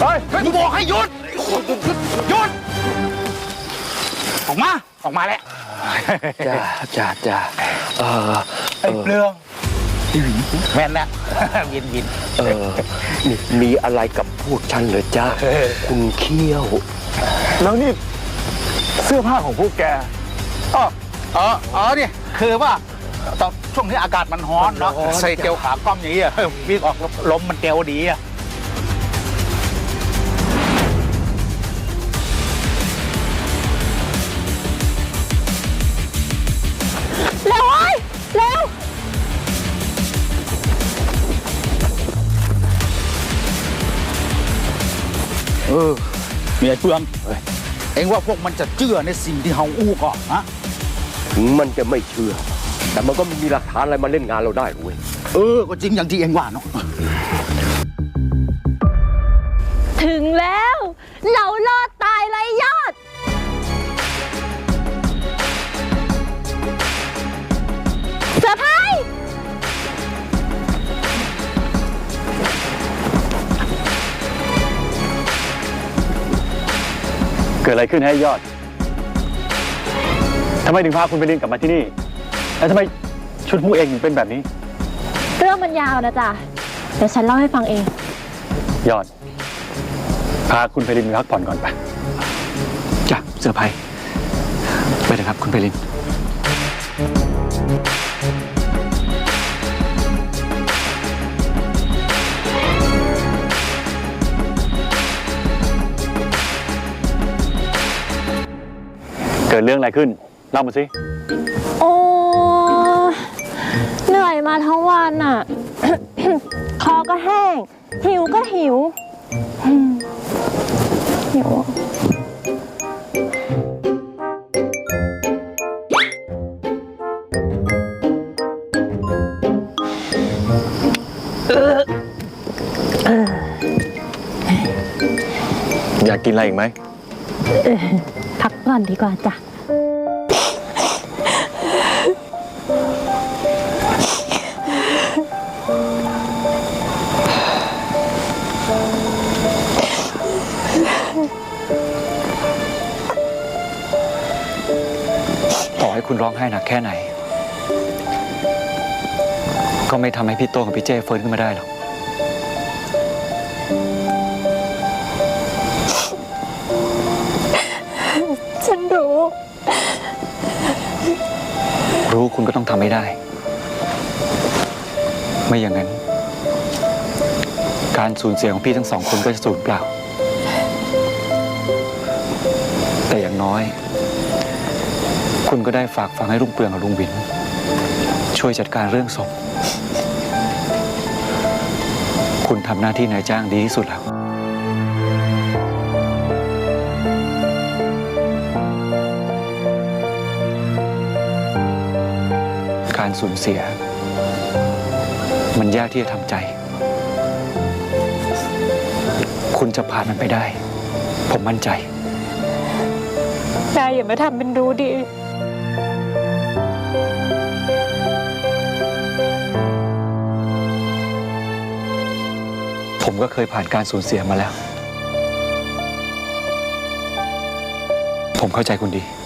เฮ้ยกูบอกให้หยุดหยุด ออกมา ออกมาแล้วจ้าจ้าจ้าเออไอ้เปลืองแม่นแล้ววินวินเออนี่มีอะไรกับพวกฉันเหรอจ้าคุณเขี้ยว แล้วนี่เสื้อผ้าของพวกแกอ๋ออ๋ออ๋อเนี่ยคือว่าตอนช่วงนี้อากาศมันร้อนเนาะใส่เกลียวขาก้อมอย่างนี้อะวิ่งออกลมมันเกลียวดีอะ เออเมียเปลืองเอ็งว่าพวกมันจะเชื่อในสิ่งที่เฮาอู้ก่อนฮะถึงมันจะไม่เชื่อ แต่มันก็ไม่มีหลักฐานอะไรมาเล่นงานเราได้หรอกเว้ยเออ ก็จริงอย่างที่เอ็งว่าเนาะถึงแล้ว เรารอด กิดอะไรขึ้นให้ยอดทำไมถึงพาคุณไปเรียนกลับมาที่นี่ แล้วทำไมชุดพวกเองถึงเป็นแบบนี้ เรื่องมันยาวนะจ๊ะเดี๋ยวฉันเล่าให้ฟังเอง ยอด พาคุณไปรินไปพักผ่อนก่อนไป จ้ะเซอร์ไพรส์ไปเลยครับคุณไพลิน เกิดเรื่องอะไรขึ้น เล่ามาสิ โอ้เหนื่อยมาทั้งวันอะ คอก็แห้ง หิวก็หิวอืมหิวอยากกินอะไรอีกไหมพั กก่อนดีกว่าจ้ะต่อให้คุณร้องไห้หนักแค่ไหน ก็ไม่ทำให้พี่โต้กับพี่เจ้ฟื้นขึ้นมาได้หรอก รู้คุณก็ต้องทำให้ได้ ไม่อย่างนั้น การสูญเสียของพี่ทั้งสองคนก็จะสูญเปล่า แต่อย่างน้อย คุณก็ได้ฝากฟังให้ลุงเปลืองกับลุงวิน ช่วยจัดการเรื่องศพ คุณทำหน้าที่นายจ้างดีที่สุดแล้ว การสูญเสีย มันยากที่จะทำใจ คุณจะผ่านมันไปได้ ผมมั่นใจ นายอย่ามาทำเป็นรู้ดีผมก็เคยผ่านการสูญเสียมาแล้ว ผมเข้าใจคุณดี